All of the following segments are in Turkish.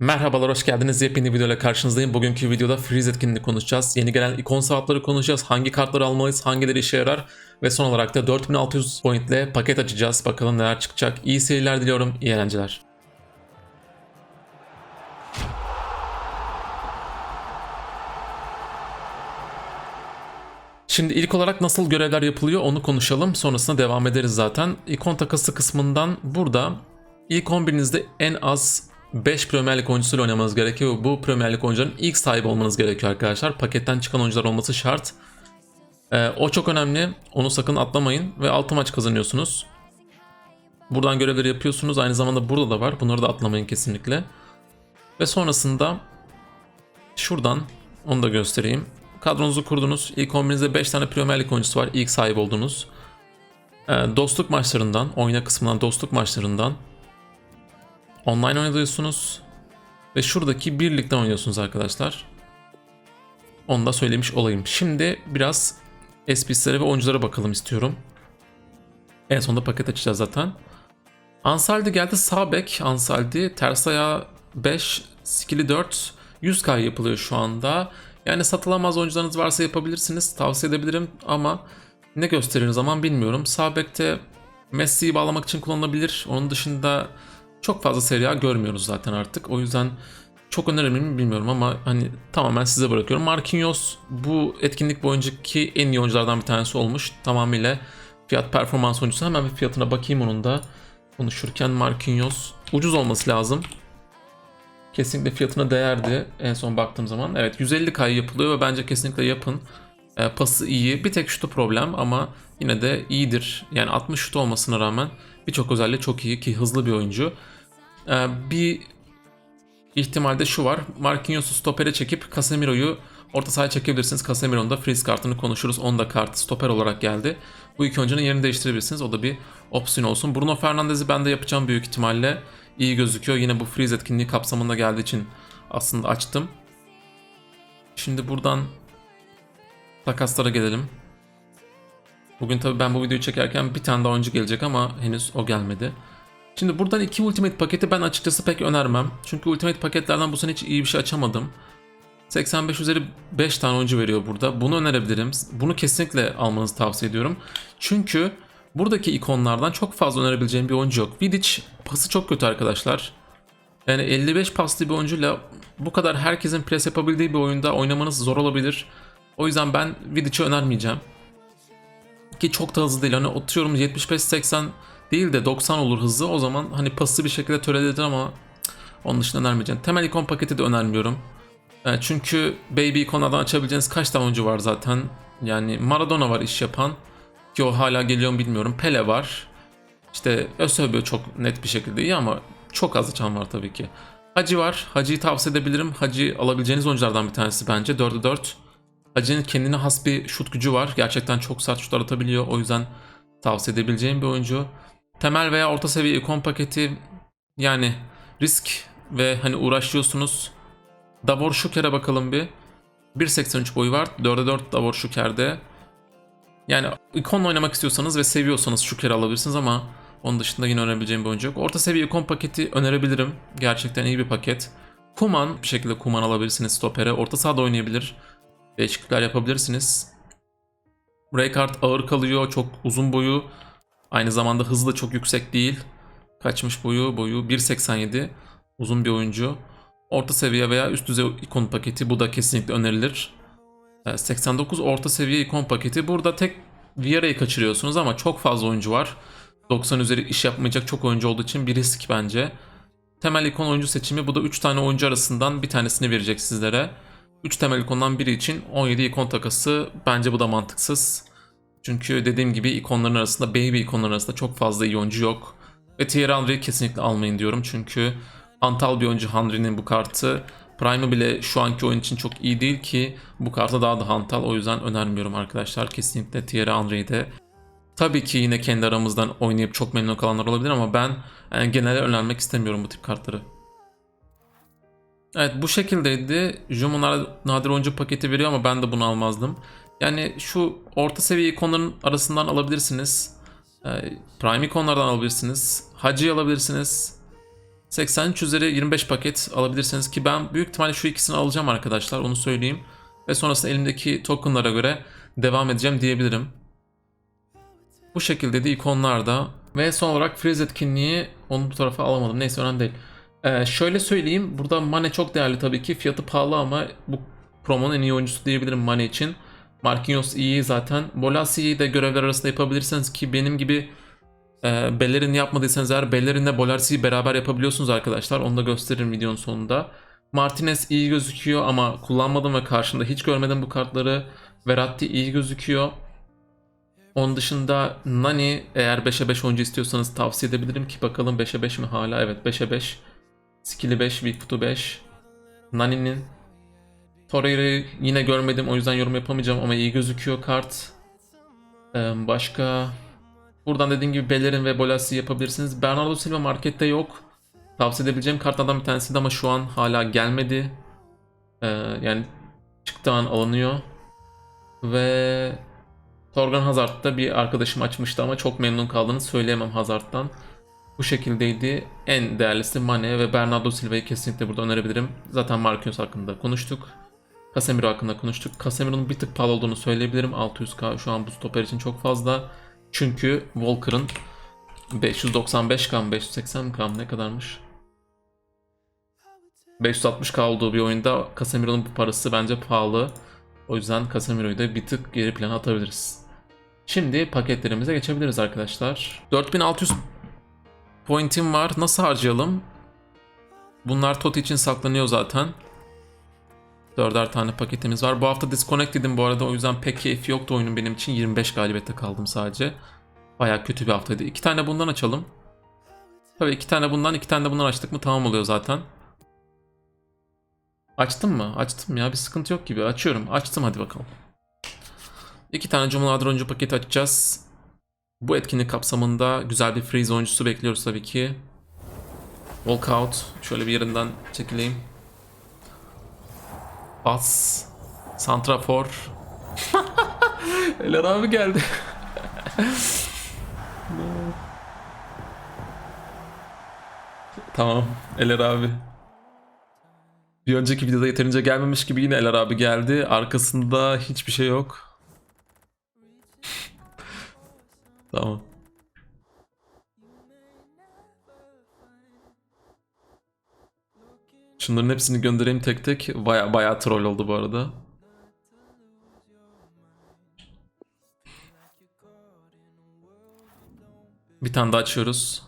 Merhabalar, hoş geldiniz. Yepyeni videoyla karşınızdayım. Bugünkü videoda Freeze etkinliğini konuşacağız. Yeni gelen ikon saatleri konuşacağız. Hangi kartları almalıyız, hangileri işe yarar. Ve son olarak da 4600 pointle paket açacağız. Bakalım neler çıkacak. İyi seyirler diliyorum, iyi eğlenceler. Şimdi ilk olarak nasıl görevler yapılıyor onu konuşalım. Sonrasında devam ederiz zaten. İkon takası kısmından burada ilk 11'inizde en az 5 Premier Lig oyuncusuyla oynamanız gerekiyor. Bu Premier Lig oyuncuların ilk sahibi olmanız gerekiyor arkadaşlar. Paketten çıkan oyuncular olması şart. Ee, o çok önemli. Onu sakın atlamayın ve 6 maç kazanıyorsunuz. Buradan görevleri yapıyorsunuz. Aynı zamanda burada da var. Bunları da atlamayın kesinlikle. Ve sonrasında şuradan onu da göstereyim. Kadronuzu kurdunuz. İlk 11'inizde 5 tane Premier Lig oyuncusu var. İlk sahip oldunuz. Ee, dostluk maçlarından, oyna kısmından dostluk maçlarından online oynuyorsunuz. Ve şuradaki birlikten oynuyorsunuz arkadaşlar. Onu da söylemiş olayım. Şimdi biraz SPC'lere ve oyunculara bakalım istiyorum. En sonunda paket açacağız zaten. Ansaldi geldi sağ bek. Ansaldi ters ayağı 5, skill'i 4. 100k yapılıyor şu anda. Yani satılamaz oyuncularınız varsa yapabilirsiniz. Tavsiye edebilirim ama ne gösterir zaman bilmiyorum. Sağ bekte Messi'yi bağlamak için kullanılabilir. Onun dışında çok fazla Serie A görmüyoruz zaten artık. O yüzden çok önemli mi bilmiyorum ama hani tamamen size bırakıyorum. Marquinhos bu etkinlik boyuncaki en iyi oyunculardan bir tanesi olmuş. Tamamıyla fiyat performans oyuncusu. Hemen bir fiyatına bakayım onun da. Konuşurken Marquinhos ucuz olması lazım. Kesinlikle fiyatına değerdi en son baktığım zaman. Evet 150k yapılıyor ve bence kesinlikle yapın. E, pası iyi. Bir tek şutu problem ama yine de iyidir. Yani 60 şut olmasına rağmen birçok özelliği çok iyi ki hızlı bir oyuncu. E, bir ihtimalde şu var. Marquinhos'u stopere çekip Casemiro'yu orta sahaya çekebilirsiniz. Casemiro'nun da freeze kartını konuşuruz. Onun da kartı stoper olarak geldi. Bu iki oyuncunun yerini değiştirebilirsiniz. O da bir opsiyon olsun. Bruno Fernandes'i ben de yapacağım büyük ihtimalle. İyi gözüküyor. Yine bu freeze etkinliği kapsamında geldiği için aslında açtım. Şimdi buradan takaslara gelelim. Bugün tabii ben bu videoyu çekerken bir tane daha oyuncu gelecek ama henüz o gelmedi. Şimdi buradan iki Ultimate paketi ben açıkçası pek önermem. Çünkü Ultimate paketlerden bu sene hiç iyi bir şey açamadım. 85 üzeri 5 tane oyuncu veriyor burada. Bunu önerebilirim. Bunu kesinlikle almanızı tavsiye ediyorum. Çünkü buradaki ikonlardan çok fazla önerebileceğim bir oyuncu yok. Vidic pası çok kötü arkadaşlar. Yani 55 paslı bir oyuncuyla bu kadar herkesin pres yapabildiği bir oyunda oynamanız zor olabilir. O yüzden ben Vidic'i önermeyeceğim. Ki çok da hızlı değil. Hani oturuyorum 75-80 değil de 90 olur hızı. O zaman hani pası bir şekilde töreledir ama onun dışında önermeyeceğim. Temel ikon paketi de önermiyorum. E, çünkü Baby ikonlardan açabileceğiniz kaç tane oyuncu var zaten. Yani Maradona var iş yapan. Ki o hala geliyor mu bilmiyorum. Pele var. İşte Ösöbio çok net bir şekilde iyi ama çok az açan var tabii ki. Hacı var. Hacı'yı tavsiye edebilirim. Hacı alabileceğiniz oyunculardan bir tanesi bence. 4'e 4. Hacı'nın kendine has bir şut gücü var. Gerçekten çok sert şutlar atabiliyor. O yüzden tavsiye edebileceğim bir oyuncu. Temel veya orta seviye ikon paketi yani risk ve hani uğraşıyorsunuz. Davor Şuker'e bakalım bir. 1.83 boyu var. 4'e 4 Davor Şuker'de. Yani ikonla oynamak istiyorsanız ve seviyorsanız Şuker'i alabilirsiniz ama onun dışında yine önerebileceğim bir oyuncu yok. Orta seviye ikon paketi önerebilirim. Gerçekten iyi bir paket. Kuman bir şekilde Kuman alabilirsiniz stopere. Orta sahada oynayabilir. Değişiklikler yapabilirsiniz. Raykart ağır kalıyor. Çok uzun boyu. Aynı zamanda hızı da çok yüksek değil. Kaçmış boyu? Boyu 1.87. Uzun bir oyuncu. Orta seviye veya üst düzey ikon paketi. Bu da kesinlikle önerilir. Ee, 89 orta seviye ikon paketi. Burada tek Vieira'yı kaçırıyorsunuz ama çok fazla oyuncu var. 90 üzeri iş yapmayacak çok oyuncu olduğu için bir risk bence. Temel ikon oyuncu seçimi bu da 3 tane oyuncu arasından bir tanesini verecek sizlere. 3 temel ikondan biri için 17 ikon takası bence bu da mantıksız. Çünkü dediğim gibi ikonların arasında baby ikonların arasında çok fazla iyi oyuncu yok. Ve Thierry Henry'i kesinlikle almayın diyorum çünkü hantal bir oyuncu Henry'nin bu kartı. Prime'ı bile şu anki oyun için çok iyi değil ki bu karta daha da hantal o yüzden önermiyorum arkadaşlar. Kesinlikle Thierry Henry'i de Tabii ki yine kendi aramızdan oynayıp çok memnun kalanlar olabilir ama ben yani genelde önermek istemiyorum bu tip kartları. Evet bu şekildeydi. Jumon nadir oyuncu paketi veriyor ama ben de bunu almazdım. Yani şu orta seviye ikonların arasından alabilirsiniz. Ee, Prime ikonlardan alabilirsiniz. Hacı alabilirsiniz. 83 üzeri 25 paket alabilirsiniz ki ben büyük ihtimalle şu ikisini alacağım arkadaşlar onu söyleyeyim. Ve sonrasında elimdeki tokenlara göre devam edeceğim diyebilirim. Bu şekilde de ikonlarda ve son olarak freeze etkinliği onu bu tarafa alamadım. Neyse önemli değil. Ee, şöyle söyleyeyim. Burada Mane çok değerli tabii ki. Fiyatı pahalı ama bu promonun en iyi oyuncusu diyebilirim Mane için. Marquinhos iyi zaten. Bolasi'yi de görevler arasında yapabilirsiniz ki benim gibi e, Bellerin yapmadıysanız eğer Bellerin'le Bolasi'yi beraber yapabiliyorsunuz arkadaşlar. Onu da gösteririm videonun sonunda. Martinez iyi gözüküyor ama kullanmadım ve karşımda hiç görmedim bu kartları. Verratti iyi gözüküyor. Onun dışında Nani eğer 5'e 5 oyuncu istiyorsanız tavsiye edebilirim ki bakalım 5'e 5 mi hala? Evet 5'e 5. Skill'i 5, Weak Foot'u 5. Nani'nin Torreira'yı yine görmedim o yüzden yorum yapamayacağım ama iyi gözüküyor kart. Ee, başka buradan dediğim gibi Bellerin ve Bolasi yapabilirsiniz. Bernardo Silva markette yok. Tavsiye edebileceğim kartlardan bir tanesiydi ama şu an hala gelmedi. Ee, yani çıktığı an alınıyor. Ve Torgan Hazard'da bir arkadaşım açmıştı ama çok memnun kaldığını söyleyemem Hazard'dan. Bu şekildeydi. En değerlisi Mane ve Bernardo Silva'yı kesinlikle burada önerebilirim. Zaten Marquinhos hakkında konuştuk. Casemiro hakkında konuştuk. Casemiro'nun bir tık pahalı olduğunu söyleyebilirim. 600k şu an bu stoper için çok fazla. Çünkü Walker'ın 595k mı 580k mı ne kadarmış? 560k olduğu bir oyunda Casemiro'nun bu parası bence pahalı. O yüzden Casemiro'yu da bir tık geri plana atabiliriz. Şimdi paketlerimize geçebiliriz arkadaşlar. 4600 pointim var. Nasıl harcayalım? Bunlar Totti için saklanıyor zaten. Dörder tane paketimiz var. Bu hafta disconnected'im bu arada o yüzden pek keyfi yoktu oyunun benim için. 25 galibiyette kaldım sadece. Baya kötü bir haftaydı. İki tane bundan açalım. Tabii iki tane bundan iki tane de bundan açtık mı tamam oluyor zaten. Açtım mı? Açtım ya bir sıkıntı yok gibi. Açıyorum. Açtım hadi bakalım. İki tane Cumhurbaşkanı oyuncu paketi açacağız. Bu etkinlik kapsamında güzel bir freeze oyuncusu bekliyoruz tabii ki. Walkout. Şöyle bir yerinden çekileyim. Bas. Santrafor. Eller abi geldi. tamam. Eller abi. Bir önceki videoda yeterince gelmemiş gibi yine Eler abi geldi. Arkasında hiçbir şey yok. tamam. Şunların hepsini göndereyim tek tek. Baya baya troll oldu bu arada. Bir tane daha açıyoruz.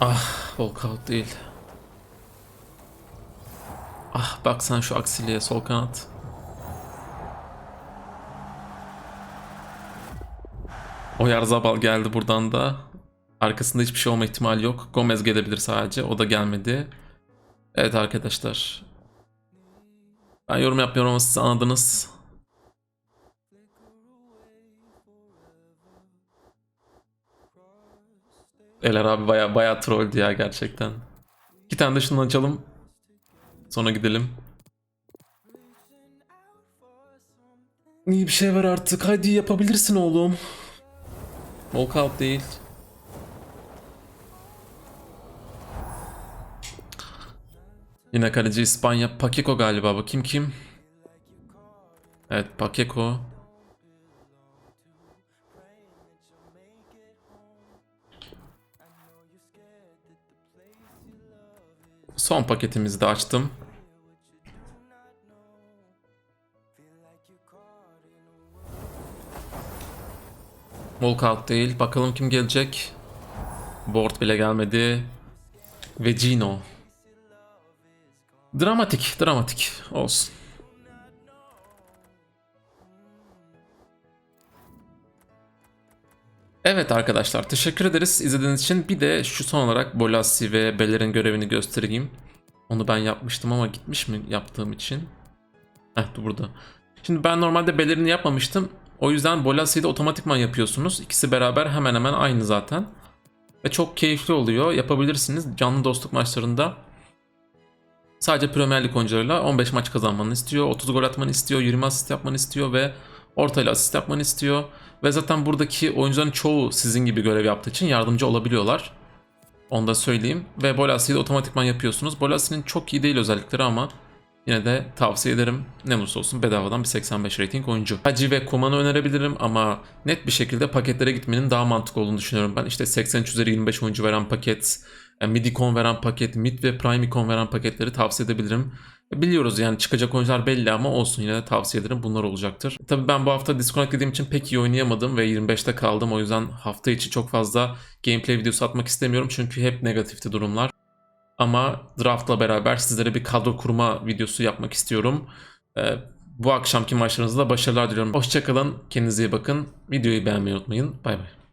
Ah, walkout değil. Ah, bak sen şu aksiliğe sol kanat. Oyarzabal geldi buradan da. Arkasında hiçbir şey olma ihtimali yok. Gomez gelebilir sadece. O da gelmedi. Evet arkadaşlar. Ben yorum yapmıyorum ama siz anladınız. Eler abi baya baya trolldü ya gerçekten. İki tane de şunu açalım. Sonra gidelim. İyi bir şey var artık. Hadi yapabilirsin oğlum. Walkout değil. Yine kaleci İspanya. Pacheco galiba. Bakayım kim? Evet Pacheco. Son paketimizi de açtım. Walkout değil. Bakalım kim gelecek. Board bile gelmedi. Ve Gino. Dramatik, dramatik. Olsun. Evet arkadaşlar teşekkür ederiz izlediğiniz için. Bir de şu son olarak Bolassi ve Beller'in görevini göstereyim. Onu ben yapmıştım ama gitmiş mi yaptığım için? Heh dur burada. Şimdi ben normalde Beller'ini yapmamıştım. O yüzden Bolassi'yi de otomatikman yapıyorsunuz. İkisi beraber hemen hemen aynı zaten. Ve çok keyifli oluyor. Yapabilirsiniz canlı dostluk maçlarında. Sadece Premier Lig oyuncularıyla 15 maç kazanmanı istiyor, 30 gol atmanı istiyor, 20 asist yapmanı istiyor ve Ortayla asist yapmanı istiyor. Ve zaten buradaki oyuncuların çoğu sizin gibi görev yaptığı için yardımcı olabiliyorlar. Onu da söyleyeyim. Ve Bolasi'yi de otomatikman yapıyorsunuz. Bolasi'nin çok iyi değil özellikleri ama yine de tavsiye ederim. Ne olursa olsun bedavadan bir 85 rating oyuncu. Haji ve Kuman'ı önerebilirim ama net bir şekilde paketlere gitmenin daha mantıklı olduğunu düşünüyorum ben. İşte 83 üzeri 25 oyuncu veren paket, e, mid-icon veren paket, mid ve prime icon veren paketleri tavsiye edebilirim. Biliyoruz yani çıkacak oyuncular belli ama olsun yine de tavsiye ederim bunlar olacaktır. Tabii ben bu hafta disconnect dediğim için pek iyi oynayamadım ve 25'te kaldım. O yüzden hafta içi çok fazla gameplay videosu atmak istemiyorum çünkü hep negatifti durumlar. Ama draftla beraber sizlere bir kadro kurma videosu yapmak istiyorum. Ee, bu akşamki maçlarınızda başarılar diliyorum. Hoşçakalın, kendinize iyi bakın. Videoyu beğenmeyi unutmayın. Bay bay.